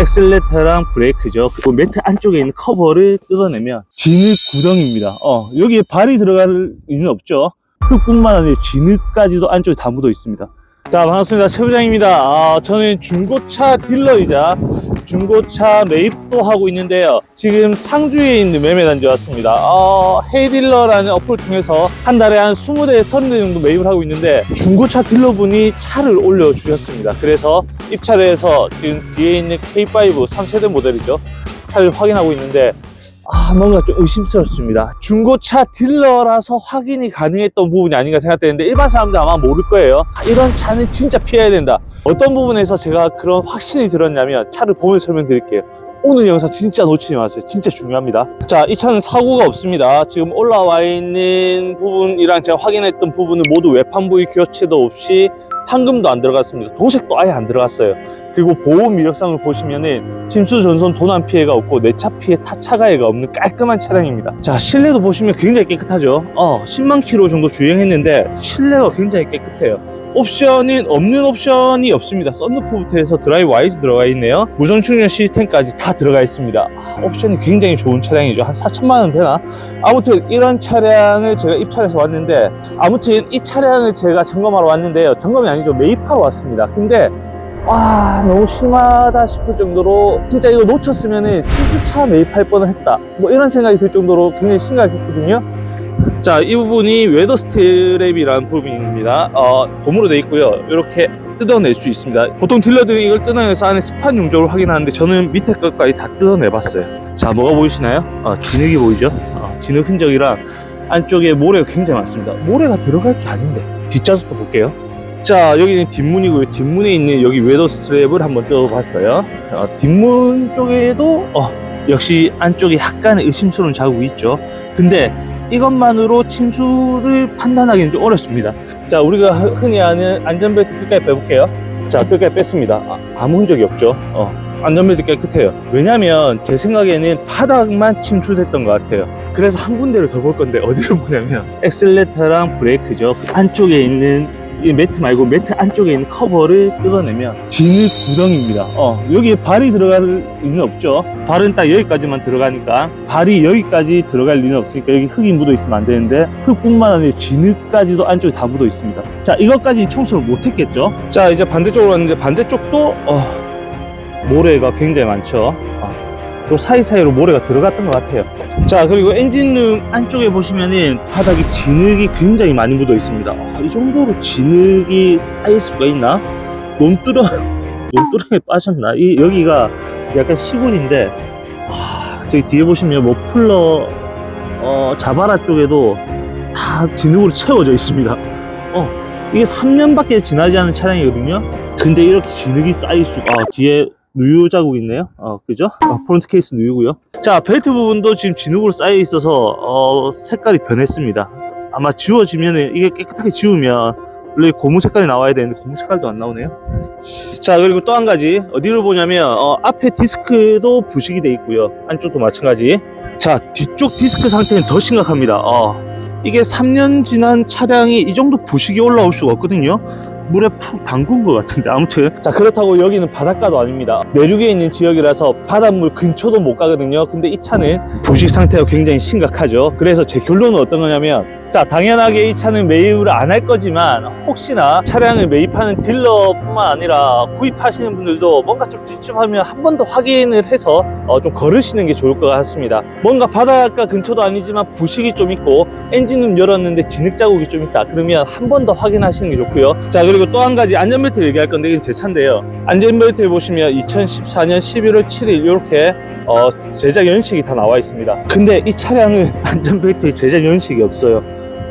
엑셀레터랑 브레이크죠. 그리고 매트 안쪽에 있는 커버를 뜯어내면 진흙 구덩입니다. 어, 여기에 발이 들어갈 리는 없죠. 흙뿐만 아니라 진흙까지도 안쪽에 다 묻어 있습니다. 자, 반갑습니다. 최 부장입니다. 아, 저는 중고차 딜러이자 중고차 매입도 하고 있는데요. 지금 상주에 있는 매매단지 왔습니다. 어, 헤이딜러라는 어플을 통해서 한 달에 한 20대, 30대 정도 매입을 하고 있는데 중고차 딜러분이 차를 올려주셨습니다. 그래서 입차를 해서 지금 뒤에 있는 K5 3세대 모델이죠. 차를 확인하고 있는데 아, 뭔가 좀 의심스럽습니다. 중고차 딜러라서 확인이 가능했던 부분이 아닌가 생각되는데 일반 사람들 아마 모를 거예요. 아, 이런 차는 진짜 피해야 된다. 어떤 부분에서 제가 그런 확신이 들었냐면 차를 보면 설명드릴게요. 오늘 영상 진짜 놓치지 마세요. 진짜 중요합니다. 자, 이 차는 사고가 없습니다. 지금 올라와 있는 부분이랑 제가 확인했던 부분은 모두 외판 부위 교체도 없이 판금도 안 들어갔습니다. 도색도 아예 안 들어갔어요. 그리고 보호 이력상을 보시면은 침수 전선 도난 피해가 없고 내차 피해 타차 가해가 없는 깔끔한 차량입니다. 자 실내도 보시면 굉장히 깨끗하죠. 어 10만 킬로 정도 주행했는데 실내가 굉장히 깨끗해요. 옵션은 없는 옵션이 없습니다. 썬루프부터 해서 드라이브 와이즈 들어가 있네요. 무선 충전 시스템까지 다 들어가 있습니다. 아, 옵션이 굉장히 좋은 차량이죠. 한 4천만 원 되나? 아무튼 이런 차량을 제가 입찰해서 왔는데 아무튼 이 차량을 제가 점검하러 왔는데요. 점검이 아니죠. 매입하러 왔습니다. 근데 와 너무 심하다 싶을 정도로 진짜 이거 놓쳤으면 은 친구차 매입할 뻔을 했다 뭐 이런 생각이 들 정도로 굉장히 심각했거든요 자 이 부분이 웨더 스트랩이라는 부분입니다. 어, 고무로 되어 있고요. 이렇게 뜯어낼 수 있습니다. 보통 딜러들이 이걸 뜯어내서 안에 스판 용적으로 확인하는데 저는 밑에 것까지 다 뜯어내 봤어요. 자 뭐가 보이시나요? 어, 진흙이 보이죠? 어, 진흙 흔적이랑 안쪽에 모래가 굉장히 많습니다. 모래가 들어갈 게 아닌데 뒷좌석도 볼게요. 자 여기는 뒷문이고요. 뒷문에 있는 여기 웨더 스트랩을 한번 뜯어봤어요. 어, 뒷문 쪽에도 어, 역시 안쪽에 약간의 의심스러운 자국이 있죠. 근데 이것만으로 침수를 판단하기는 좀 어렵습니다. 자 우리가 흔히 아는 안전벨트 끝까지 빼볼게요. 자 끝까지 뺐습니다. 아, 아무 흔적이 없죠? 어, 안전벨트 깨끗해요. 왜냐면 제 생각에는 바닥만 침수됐던 것 같아요. 그래서 한 군데를 더 볼 건데 어디를 보냐면 엑셀레터랑 브레이크죠. 그 안쪽에 있는 이 매트 말고 매트 안쪽에 있는 커버를 뜯어내면 진흙 구덩입니다. 어, 여기에 발이 들어갈 리는 없죠. 발은 딱 여기까지만 들어가니까 발이 여기까지 들어갈 리는 없으니까 여기 흙이 묻어 있으면 안 되는데 흙뿐만 아니라 진흙까지도 안쪽에 다 묻어 있습니다. 자, 이것까지 청소를 못 했겠죠. 자, 이제 반대쪽으로 왔는데 반대쪽도 어, 모래가 굉장히 많죠. 어, 또 사이사이로 모래가 들어갔던 것 같아요. 자 그리고 엔진룸 안쪽에 보시면은 바닥에 진흙이 굉장히 많이 묻어 있습니다 아, 이 정도로 진흙이 쌓일 수가 있나? 논두렁 논두렁에 빠졌나? 이 여기가 약간 시골인데 아, 저기 뒤에 보시면 머플러 어, 자바라 쪽에도 다 진흙으로 채워져 있습니다 어 이게 3년밖에 지나지 않은 차량이거든요 근데 이렇게 진흙이 쌓일 수가 아, 뒤에 누유 자국 있네요. 어, 그죠? 어, 프론트 케이스 누유고요. 자, 벨트 부분도 지금 진흙으로 쌓여 있어서 어, 색깔이 변했습니다. 아마 지워지면 이게 깨끗하게 지우면 원래 고무 색깔이 나와야 되는데 고무 색깔도 안 나오네요. 자, 그리고 또 한 가지 어디를 보냐면 어, 앞에 디스크도 부식이 돼 있고요. 안쪽도 마찬가지. 자, 뒤쪽 디스크 상태는 더 심각합니다. 어, 이게 3년 지난 차량이 이 정도 부식이 올라올 수가 없거든요. 물에 푹 담근 것 같은데 아무튼. 자 그렇다고 여기는 바닷가도 아닙니다. 내륙에 있는 지역이라서 바닷물 근처도 못 가거든요. 근데 이 차는 부식 상태가 굉장히 심각하죠. 그래서 제 결론은 어떤 거냐면 자 당연하게 이 차는 매입을 안 할 거지만 혹시나 차량을 매입하는 딜러뿐만 아니라 구입하시는 분들도 뭔가 좀 찝찝하면 한 번 더 확인을 해서 어, 좀 걸으시는 게 좋을 것 같습니다. 뭔가 바닷가 근처도 아니지만 부식이 좀 있고 엔진은 열었는데 진흙 자국이 좀 있다. 그러면 한 번 더 확인하시는 게 좋고요. 자 그리고 또 한 가지 안전벨트 얘기할 건데 이건 제 차인데요. 안전벨트에 보시면 2014년 11월 7일 이렇게 어, 제작 연식이 다 나와 있습니다. 근데 이 차량은 안전벨트에 제작 연식이 없어요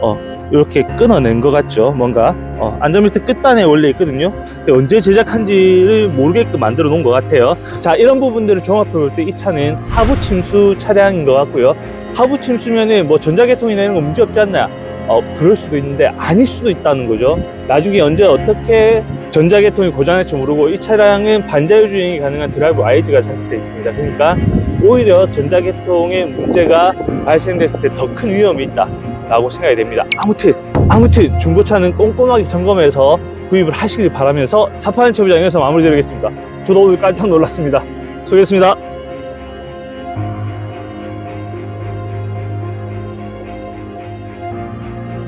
어, 이렇게 끊어낸 것 같죠. 뭔가 어, 안전벨트 끝단에 원래 있거든요. 근데 언제 제작한지를 모르게끔 만들어 놓은 것 같아요. 자 이런 부분들을 종합해 볼 때 이 차는 하부 침수 차량인 것 같고요. 하부 침수면은 뭐 전자계통이 내는 건 문제 없지 않나 어, 그럴 수도 있는데 아닐 수도 있다는 거죠. 나중에 언제 어떻게 전자계통이 고장날지 모르고 이 차량은 반자율 주행이 가능한 드라이브 와이즈가 장착되어 있습니다. 그러니까 오히려 전자계통의 문제가 발생됐을 때 더 큰 위험이 있다 라고 생각이 됩니다. 아무튼 아무튼 중고차는 꼼꼼하게 점검해서 구입을 하시길 바라면서 자파는 채부장 여기서 마무리 드리겠습니다. 저도 오늘 깜짝 놀랐습니다. 수고했습니다.